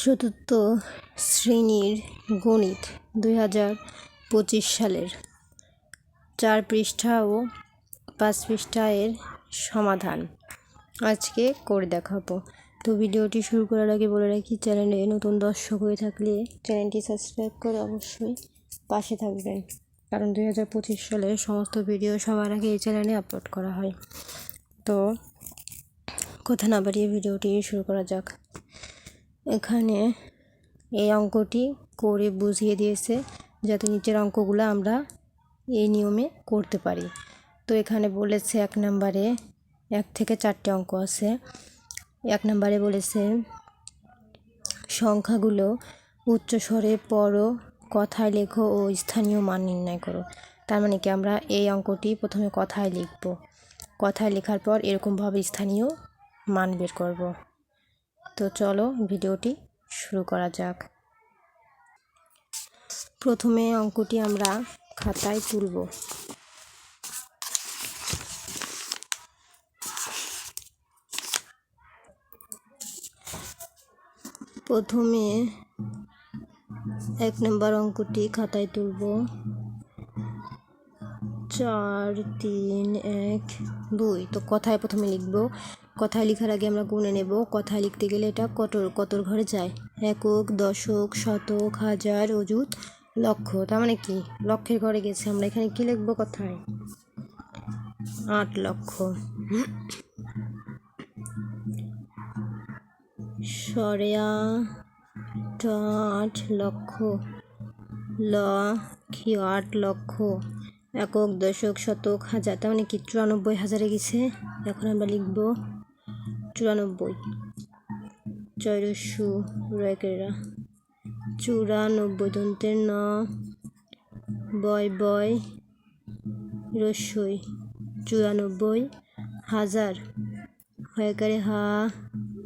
চতুর্থ শ্রেণির গণিত দুই হাজার পঁচিশ সালের চার পৃষ্ঠা ও পাঁচ পৃষ্ঠা এর সমাধান আজকে করে দেখাবো। তো ভিডিওটি শুরু করার আগে বলে রাখি, চ্যানেলে নতুন দর্শক হয়ে থাকলে চ্যানেলটি সাবস্ক্রাইব করে অবশ্যই পাশে থাকবেন। কারণ দুই হাজার পঁচিশ সালের সমস্ত ভিডিও সবার আগে এই চ্যানেলে আপলোড করা হয়। তো কথা না বাড়িয়ে ভিডিওটি শুরু করা যাক। এখানে এই অঙ্কটি করে বুঝিয়ে দিয়েছে যাতে নিচের অঙ্কগুলো আমরা এই নিয়মে করতে পারি। তো এখানে বলেছে এক নম্বরে এক থেকে চারটে অঙ্ক আছে। এক নম্বরে বলেছে, সংখ্যাগুলো উচ্চস্বরে পড়ো, কথায় লেখো ও স্থানীয় মান নির্ণয় করো। তার মানে কি আমরা এই অঙ্কটি প্রথমে কথায় লিখব। কথায় লেখার পর এরকমভাবে স্থানীয় মান বের করব। তো চলো ভিডিওটি শুরু করা যাক। প্রথমে অঙ্কটি আমরা খাতায় তুলব। প্রথমে এক নম্বর অঙ্কটি খাতায় তুলব। চার, তিন, এক, দুই, তো কথায় প্রথমে লিখব। কথায় লেখার আগে আমরা গুনে নেব। কথায় লিখতে গেলে এটা কতর কতর ঘরে যায়? একক, দশক, শতক, হাজার, অযুত, লক্ষ। তার মানে কি? লক্ষের ঘরে গেছে। আমরা এখানে কি লিখব কথায়? আট লক্ষ। সরেয়া আট লক্ষ। ল, কি আট লক্ষ? একক, দশক, শতক, হাজার। তার মানে কি? চুরানব্বই হাজারে গেছে। এখন আমরা লিখব চুরানব্বই। চৈরস্যু রয়কেরা চুরানব্বই দন্তের ন। বয় বয় রস্যই। চুরানব্বই হাজার। হয়কারে হা।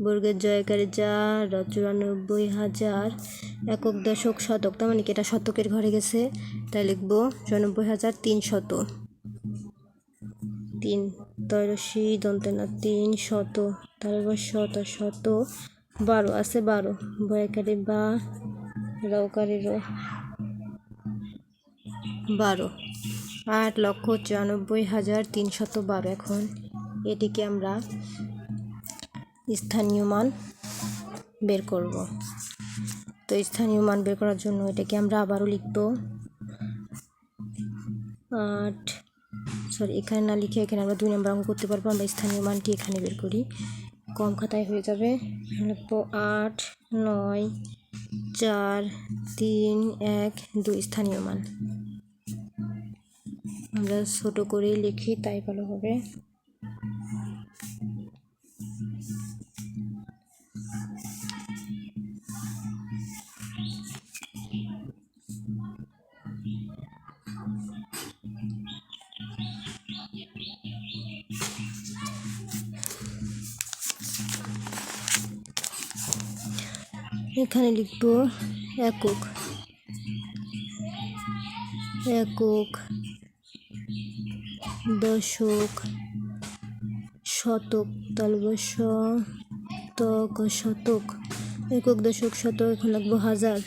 বর্গের জয়কারে যা। চুরানব্বই হাজার। একক দশক শতক। তার মানে কি? এটা শতকের ঘরে গেছে। তাই লিখব চুরানব্বই হাজার তিন শত। তিন তৈরশি দন্তে না তিন শত, তারপর শত শত, বারো, আছে বারো। বয়কারে বা রকারে র বারো। আট লক্ষ চুরানব্বই হাজার তিনশত বারো। এখন এটিকে আমরা স্থানীয় মান বের করব। তো স্থানীয় মান বের করার জন্য এটাকে আমরা আবারও লিখব। আট সরি, এখানে না লিখে এখানে আমরা দুই নম্বর অঙ্ক করতে পারব, আমরা স্থানীয় মানটি এখানে বের করি। কম খাতায় হয়ে যাবে লিখব আট, নয়, চার, তিন, এক, দুই স্থানীয় মান। আমরা ছোটো করে লিখি, তাই ভালো হবে। এখানে লিখব একক। একক দশক শতক তালব শতক শতক। একক দশক শতক এখন লিখব হাজার।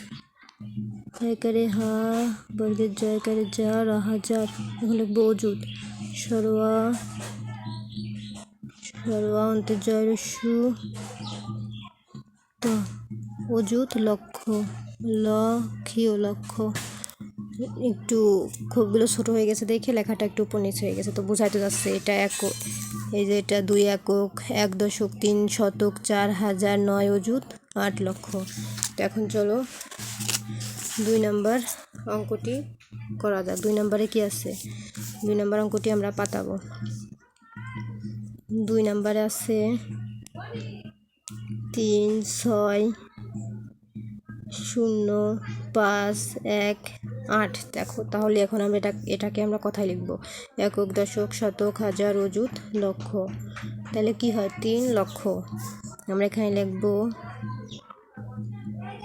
একারে হা বর্গের জয়কারে যা র, হাজার। এখন লিখব অজুত সরোয়া সরোয়া অন্তে জয় রস্যু তো। অযুত লক্ষ লক্ষীয়। লক্ষ একটু খুবগুলো ছোটো হয়ে গেছে দেখে লেখাটা একটু উপর নিচে হয়ে গেছে, তো বোঝাইতে যাচ্ছে এটা এক এই যে এটা দুই একক, এক দশক, তিন শতক, চার হাজার, নয় অযুত, আট লক্ষ তো এখন চলো দুই নাম্বার অঙ্কটি করা যাক। দুই নাম্বারে কি আছে? দুই নাম্বার অঙ্কটি আমরা পাতাবো। দুই নাম্বারে আছে তিন, ছয় শূন্য পাঁচ এক আট। দেখো, তাহলে এখন আমরা এটা এটাকে আমরা কথায় লিখব। একক দশক, শতক, হাজার, অযুত, লক্ষ। তাহলে কি হয়? তিন লক্ষ। আমরা এখানে লিখব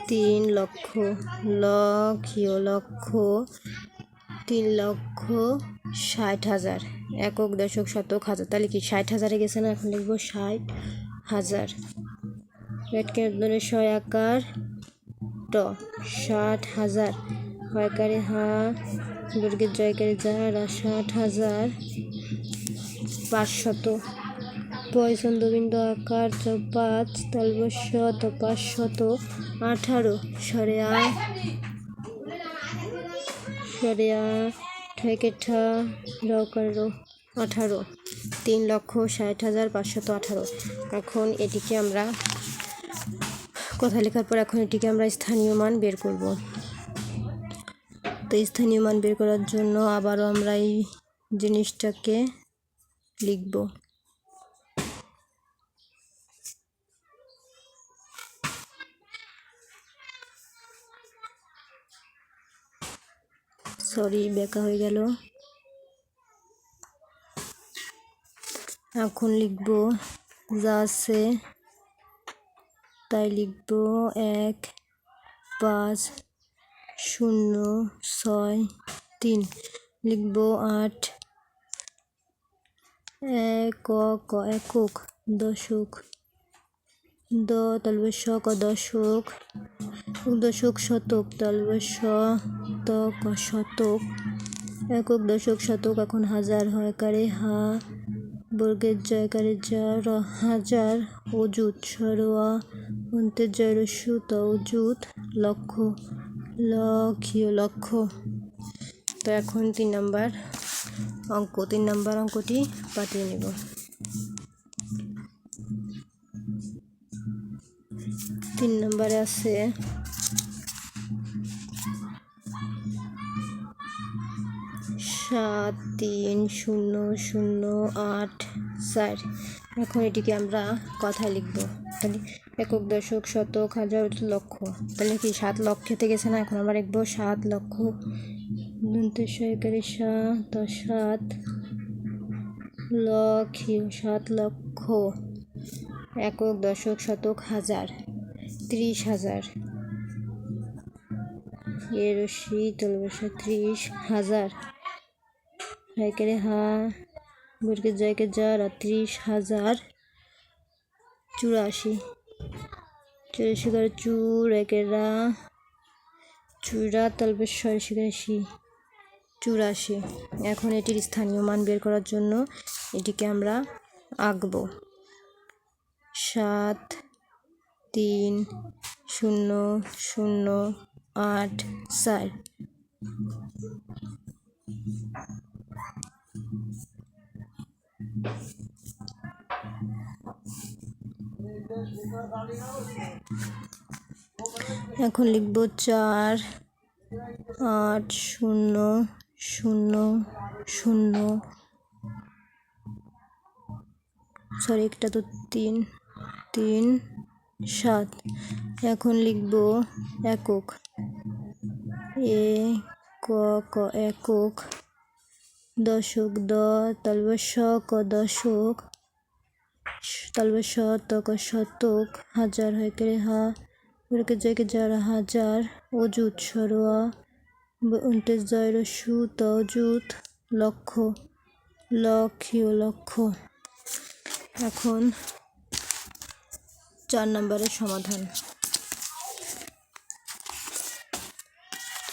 তিন লক্ষ লক্ষীয় লক্ষ, তিন লক্ষ, ষাট হাজার। একক দশক, শতক, হাজার। তাহলে কি ষাট হাজারে গেছে না? এখন লিখব ষাট হাজার। ধরে ছয় আকার ষাট হাজার। হয়কারে হা বর্গের জয়কারে যারা, ষাট হাজার পাঁচশত। পয়চন্দ্রবিন্দু আকার পাঁচ তলবশত পাঁচশত আঠারো। সরে আ সরে আ ঠেকে ঠা আঠারো। তিন লক্ষ ষাট হাজার পাঁচশত আঠারো। এখন এটিকে আমরা কথা লেখার পর এখন এটিকে আমরা স্থানীয় মান বের করব। তো স্থানীয় মান বের করার জন্য আবারও আমরা এই জিনিসটাকে লিখব। সরি, বেকা হয়ে গেল। এখন লিখব, যা আছে তাই লিখব এক পাঁচ শূন্য ছয় তিন। লিখব আট এক ক, একক দশক। দ তালবে শ ক দশক। দশক শতক তালবে শ ত শতক। একক দশক শতক এখন হাজার হয় কারে? হা বর্গের জয়কারে যা র হাজার অজুত সরোয়া অন্তের জয় রস্যু ত অজুত লক্ষ লক্ষীয় লক্ষ। তো এখন তিন নাম্বার অঙ্ক, তিন নাম্বার অঙ্কটি পাঠিয়ে নেব। তিন নম্বরে আছে সাত, তিন, শূন্য শূন্য, আট, চার। এখন এটিকে আমরা কথায় লিখব। তাহলে একক, দশক, শতক, হাজার, লক্ষ। তাহলে কি সাত লক্ষেতে গেছে না? এখন আমরা লিখব সাত লক্ষ দন্তেশ একারে সাত সাত, লক্ষ সাত লক্ষ, একক, দশক, শতক, হাজার, ত্রিশ হাজার। এর শীত ত্রিশ হাজার। একেরে হা বর্গের জয়কে যার ত্রিশ হাজার চুরাশি। চুরাশি করে চুর, একেরা চুরা তলবে শিকাশি চুরাশি। এখন এটির স্থানীয় মান বের করার জন্য এটিকে আমরা আঁকবো। সাত, তিন, শূন্য শূন্য, আট, চার। এখন লিখব চার, আট, শূন্য শূন্য শূন্য। সরি একটা তো তিন তিন, সাত। এখন লিখব একক। এ ক ক একক। দশক দ তালবে শ ক দশক। তালবে শ ত ক শতক, হাজার হয় করে হা। ওরকে জয়কে যারা হাজার অজুত সরোয়া। উনত্রিশ জয়ের সু ত অজুত লক্ষ লক্ষীয় লক্ষ। এখন চার নম্বরের সমাধান।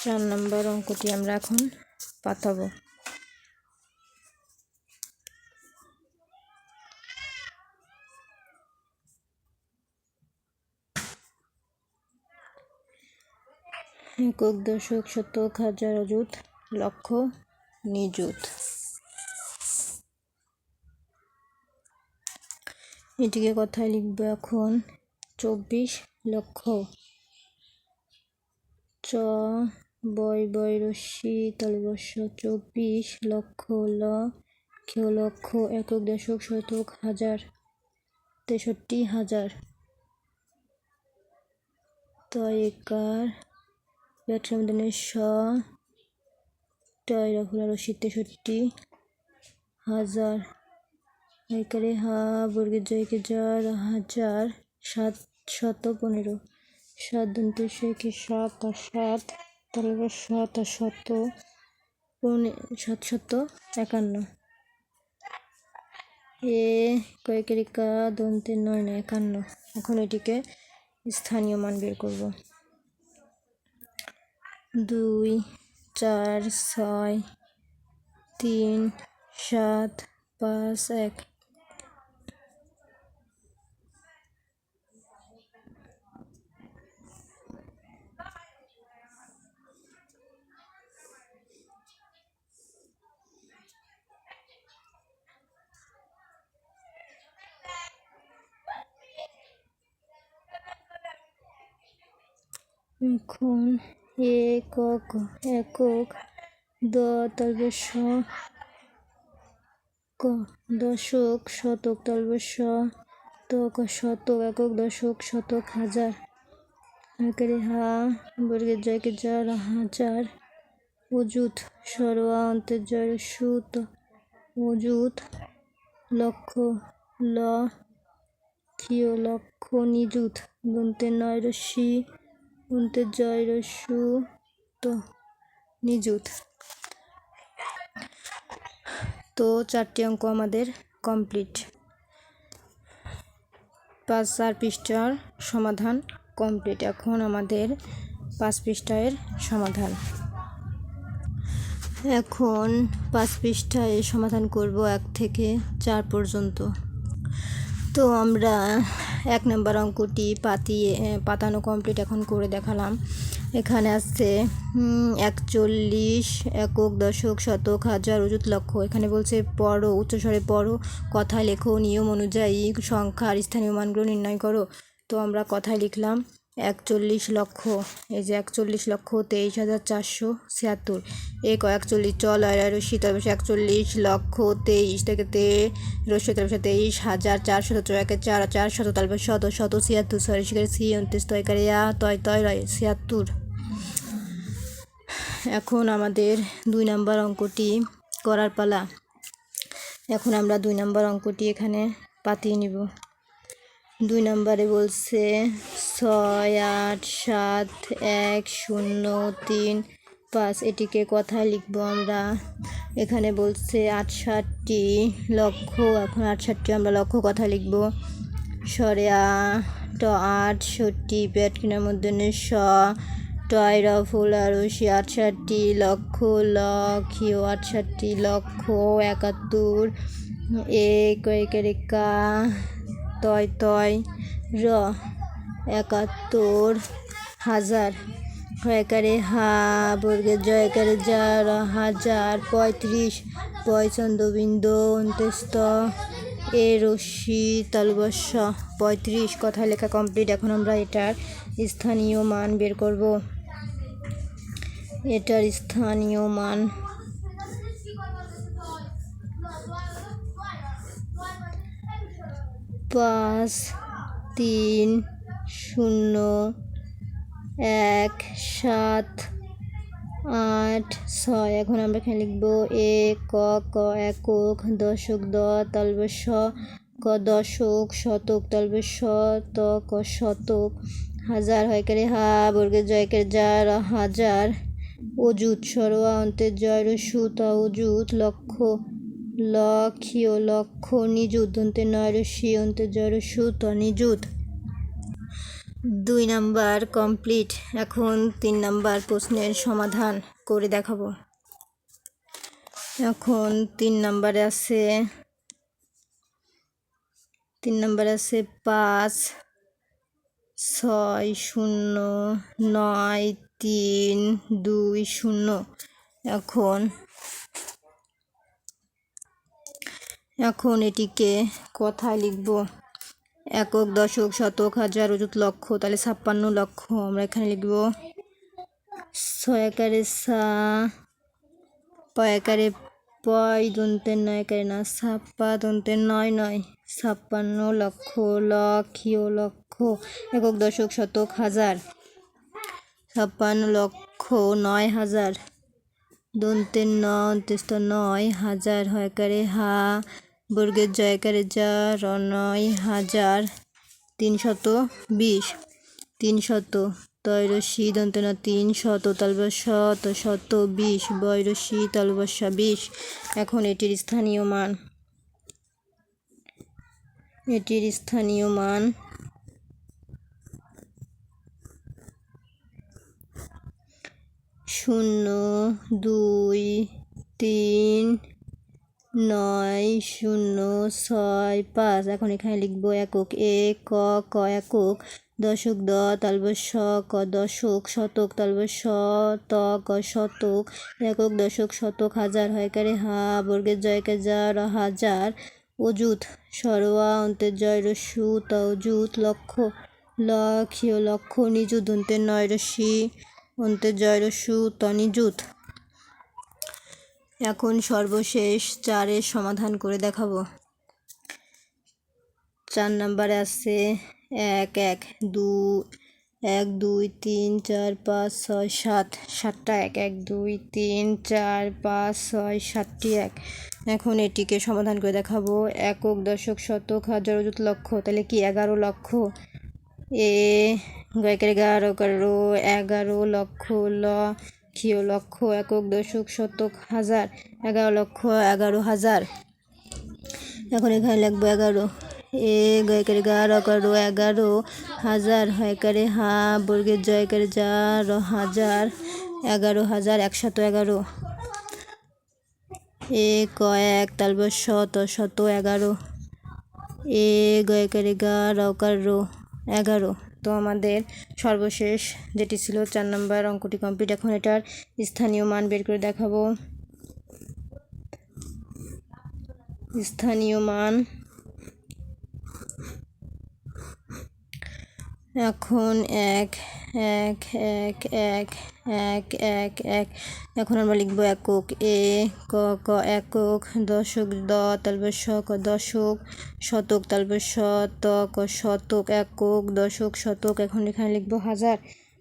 চার নম্বর অঙ্কটি আমরা এখন পাতাবো। একক দশক শতক হাজার অযুত লক্ষ নিযুত। এটিকে কথায় লিখব এখন চব্বিশ লক্ষ। চ, বয় বয় রশ্মি, তালবর্ষ চব্বিশ লক্ষ, ল লক্ষ, একক দশক শতক হাজার, তেষট্টি হাজার। তয়কার ব্যাটসম্যানদের স টয় রশি তেষট্টি হাজার। একারে হা, বর্গের জয়কে যার হাজার সাত, শত পনেরো। সাত দন্তের কি সাত আর সাত, তাহলে সাত আর শত পনে, সাত শত একান্ন। এ কয়েকেরিকা দন্তের নয় না, একান্ন। এখন এটিকে স্থানীয় মান বের করব। দুই চার ছয় তিন সাত পাঁচ এক। এখন একক একক, দ তালবেশ ক, দশক, শতক তালবেশ তক শতক, একক, দশক, শতক, হাজার। একেরে হা, বর্গের জয়কে যার হাজার। অযুত, সরোয়া, অন্তের জয়, সুত, অযুত, লক্ষ, ল, ক্ষীয় লক্ষ, নিযুত, দন্তের নয়, রশ্মি অন্তের জয় রস্যু তো নিযুত তো চারটি অঙ্ক আমাদের কমপ্লিট পাঁচ চার পৃষ্ঠার সমাধান কমপ্লিট এখন আমাদের পাঁচ পৃষ্ঠায়ের সমাধান। এখন পাঁচ পৃষ্ঠায় সমাধান করব এক থেকে চার পর্যন্ত। তো আমরা এক নম্বর অঙ্কটি পাতিয়ে পাতানো কমপ্লিট এখন করে দেখালাম। এখানে আসছে একচল্লিশ একক দশক শতক হাজার অযুত লক্ষ। এখানে বলছে, পড়ো, উচ্চস্বরে পড়ো কথা লেখো, নিয়ম অনুযায়ী সংখ্যার স্থানীয় মানগুলো নির্ণয় করো। তো আমরা কথায় লিখলাম একচল্লিশ লক্ষ, এই যে একচল্লিশ লক্ষ তেইশ হাজার চারশো ছিয়াত্তর। এক একচল্লিশ, চল আর রশি তারপর একচল্লিশ লক্ষ তেইশ থেকে তে রশি তারপর তেইশ হাজার চারশো একে চার চার শত তারপর শত শত ছিয়াত্তর, সরি, শিকারে সি, উনত্রিশ তয়কারে আ, তয় তয়, রয়, ছিয়াত্তর। এখন আমাদের দুই নম্বর অঙ্কটি করার পালা। এখন আমরা দুই নম্বর অঙ্কটি এখানে পাতিয়ে নিব। দুই নম্বরে বলছে ছয় আট সাত এক শূন্য তিন পাঁচ এটিকে কথায় লিখব আমরা। এখানে বলছে আটষট্টি লক্ষ, এখন আটষট্টি আমরা লক্ষ কথা লিখব। সরে ট আটষট্টি পেট কিনার মধ্যে স টয় ফুল আর রশি আটষট্টি লক্ষ লক্ষীয় আটষট্টি লক্ষ, একাত্তর এক কা তয় তয়, র। একাত্তর হাজার। হয়কারে হা, বর্গের জয়কারে যা র হাজার, পঁয়ত্রিশ পয়চন্দ্রবিন্দ অন্ত্যস্ত, এ, রশ্মি, তালবস্য, পঁয়ত্রিশ। কথা লেখা কমপ্লিট। এখন আমরা এটার স্থানীয় মান বের করব। এটার স্থানীয় মান পাঁচ, তিন শূন্য, এক, সাত, আট, ছয়। এখন আমরা এখানে লিখব এ, ক ক, একক, দশক, দ তালবে স ক, দশক, শতক তালবে স ত, ক, শতক। হাজার হয় করে হা, বর্গের করে যার, হাজার অজুত সরোয়া অন্তের জয় রসু ত অজুত লক্ষ লক্ষীয় লক্ষ, নিযুত দন্তের নয়, রশ্মি, অন্তের জয় রসু ত নিযুত দুই নাম্বার কমপ্লিট। এখন তিন নাম্বার প্রশ্নের সমাধান করে দেখাবো। এখন তিন নাম্বারে আছে, তিন নাম্বারে আছে পাঁচ, ছয়, শূন্য, নয়, তিন, দুই, শূন্য। এখন এখন এটিকে কথায় লিখব। একক, দশক, শতক, হাজার, অযুত লক্ষ, তাহলে ছাপ্পান্ন লক্ষ। আমরা এখানে লিখব ছয়াকারে সা পয়াকারে পয় দন্তের নয় কারে না, ছাপ্পা দন্তের নয় নয়, ছাপ্পান্ন লক্ষ লক্ষীয় লক্ষ, একক, দশক, শতক, হাজার, ছাপ্পান্ন লক্ষ, নয় হাজার দন্তের ন অন্ত্যস্ত নয় হাজার হয়কারে হা বর্গের জয়কারে যা রনয় হাজার তিনশত বিশ, তিনশত তৈরশি দন্তনা তিন শত শত শত বিশ বৈরশি তালবাসা বিশ। এখন এটির স্থানীয় মান। এটির স্থানীয় মান শূন্য, দুই, তিন নয় শূন্য ছয় পাঁচ। এখন এখানে লিখব একক, এ, ক ক একক, দশক, দ তালব ক, দশক, শতক তালব ত, ক, শতক, একক, দশক, শতক, হাজার, হয়কারে হা, বর্গের জয়কে যা র হাজার, অযুত, সরোয়া, অন্তের জয় রস্যু ত অযুত লক্ষ লক্ষ লক্ষ, নিযুত, অন্তের নয় রশ্মি, অন্তের জয় রস্যু ত নিযুত এখন সর্বশেষ চারের সমাধান করে দেখাবো। চার নাম্বারে আছে এক এক, দু, এক, দুই, তিন, চার, পাঁচ, ছয়, সাত। সাতটা এক এক, দুই, তিন, চার, পাঁচ, ছয়, সাতটি এক। এখন এটিকে সমাধান করে দেখাবো। একক, দশক, শতক, হাজার, অযুত লক্ষ। তাহলে কি এগারো লক্ষ? এ এগারো এগারো লক্ষ ল ক্ষীয় লক্ষ একক দশক শতক হাজার, এগারো লক্ষ এগারো হাজার। এখন এখানে লিখব এগারো। এ, গয়কের এগারো এগারো এগারো হাজার। হয়কারে, হা, বর্গের জয়কারে, যা, র, হাজার। এগারো হাজার একশত এগারো। এ কয়েক তারপর শত শত এগারো। এ, গয়কারে গা রকার এগারো। তো আমাদের সর্বশেষ যেটি ছিল চার নম্বর অঙ্কটি কমপ্লিট এখন এটার স্থানীয় মান বের করে দেখাবো। স্থানীয় মান এখন এক এক এক এক এক এক এক। এখন আমরা লিখব একক, এ, ক ক, একক, দশক, দ তালবে স ক, দশক, শতক তালবে স ত, ক, শতক, একক, দশক, শতক। এখন এখানে লিখব হাজার।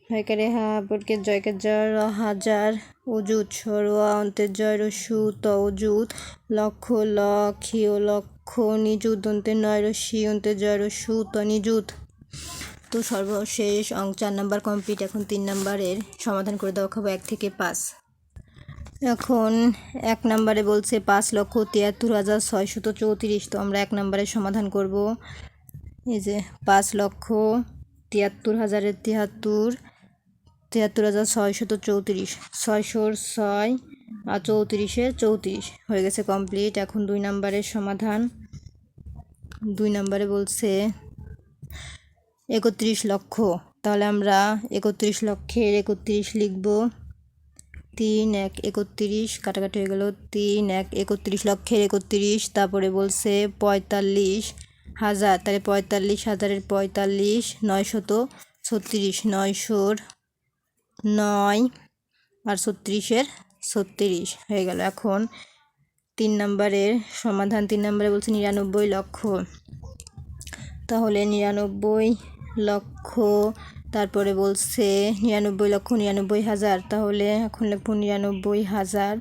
হয়কারে হা বটকে জয়কে জয় হাজার অজুত সরোয়া, অন্তের জয় রস্যু ত অজুত লক্ষ লক্ষীয় লক্ষ, নিযুত দন্তের নয় রস্যি অন্তের জয় রস্যু ত নিযুত। তো সর্বশেষ অঙ্ক চার নাম্বার কমপ্লিট এখন তিন নাম্বারের সমাধান করে দেওয়া খাব এক থেকে পাঁচ। এখন এক নাম্বারে বলছে পাঁচ লক্ষ তিয়াত্তর হাজার ছয়শত চৌত্রিশ, তো আমরা এক নাম্বারের সমাধান করব। এই যে পাঁচ লক্ষ তিয়াত্তর হাজারের তিয়াত্তর তিয়াত্তর হাজার ছয়শত চৌত্রিশ, ছয়শোর ছয় আর চৌত্রিশে চৌত্রিশ হয়ে গেছে কমপ্লিট এখন দুই নাম্বারের সমাধান। দুই নাম্বারে বলছে একত্রিশ লক্ষ। তাহলে আমরা একত্রিশ লক্ষের একত্রিশ লিখব। তিন এক একত্রিশ, কাটাকাটি হয়ে গেল তিন এক একত্রিশ লক্ষের একত্রিশ, তারপরে বলছে পঁয়তাল্লিশ হাজার, তাহলে পঁয়তাল্লিশ হাজারের পঁয়তাল্লিশ নয়শত ছত্রিশ নয়শোর নয় আর ছত্রিশের ছত্রিশ হয়ে গেল। এখন তিন নম্বরের সমাধান, তিন নম্বরে বলছে নিরানব্বই লক্ষ। তাহলে নিরানব্বই লক্ষ, তারপরে বলছে নিরানব্বই লক্ষ নিরানব্বই হাজার। তাহলে এখন লিখব নিরানব্বই হাজার,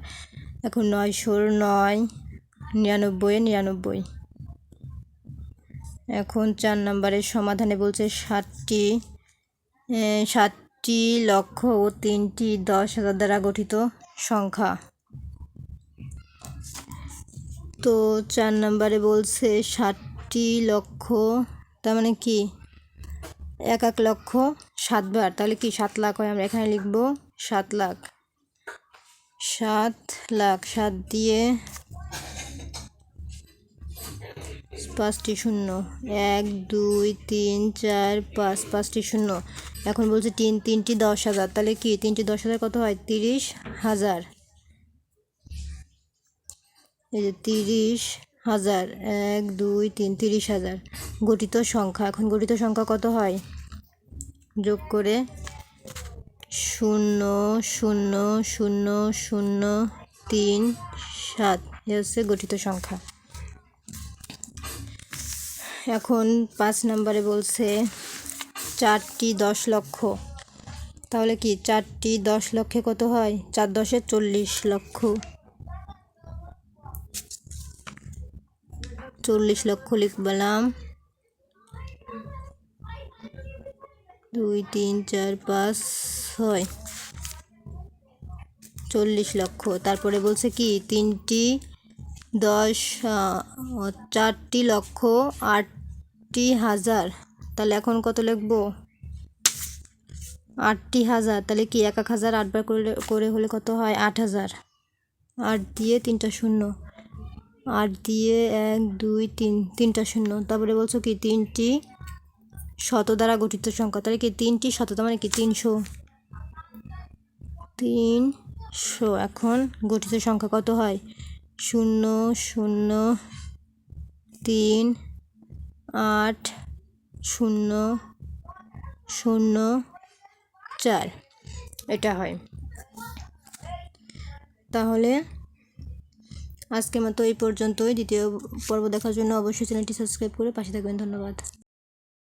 এখন নয়শোর নয় নিরানব্বই নিরানব্বই। এখন চার নম্বরের সমাধানে বলছে ষাটটি ষাটটি লক্ষ ও তিনটি দশ হাজার দ্বারা গঠিত সংখ্যা। তো চার নম্বরে বলছে ষাটটি লক্ষ, তার মানে কি? এক এক লক্ষ সাতবার তাহলে কি সাত লাখ হয়? আমরা এখানে লিখব সাত লাখ। সাত লাখ, সাত দিয়ে পাঁচটি শূন্য। এক, দুই, তিন, চার, পাঁচ, পাঁচটি শূন্য। এখন বলছে তিন, তিনটি দশ হাজার। তাহলে কি তিনটি দশ হাজার কত হয়? তিরিশ হাজার। এই যে তিরিশ হাজার, এক, দুই, তিন, তিরিশ হাজার। গঠিত সংখ্যা, এখন গঠিত সংখ্যা কত হয়? যোগ করে শূন্য শূন্য শূন্য শূন্য, তিন, সাত, এ হচ্ছে গঠিত সংখ্যা। এখন পাঁচ নম্বরে বলছে চারটি দশ লক্ষ। তাহলে কি চারটি দশ লক্ষে কত হয়? চার দশে চল্লিশ লক্ষ। চল্লিশ লক্ষ লিখলাম দুই, তিন, চার, পাঁচ, ছয়। চল্লিশ লক্ষ। তারপরে বলছে কি, তিনটি, দশ চারটি লক্ষ, আটটি হাজার। তাহলে এখন কত লিখব? আটটি হাজার। তাহলে কি এক এক হাজার আটবার করে করে হলে কত হয়? আট হাজার। আট দিয়ে তিনটা শূন্য। আট দিয়ে এক, দুই, তিন, তিনটা শূন্য। তারপরে বলছো কি, তিনটি শত দ্বারা গঠিত সংখ্যা। তাহলে কি তিনটি শততা মানে কি, তিনশো? তিনশো। এখন গঠিত সংখ্যা কত হয়? শূন্য শূন্য, তিন, আট, শূন্য শূন্য, চার। এটা হয়। তাহলে আজকের মতো এই পর্যন্তই। দ্বিতীয় পর্ব দেখার জন্য অবশ্যই চ্যানেলটি সাবস্ক্রাইব করে পাশে থাকবেন। ধন্যবাদ।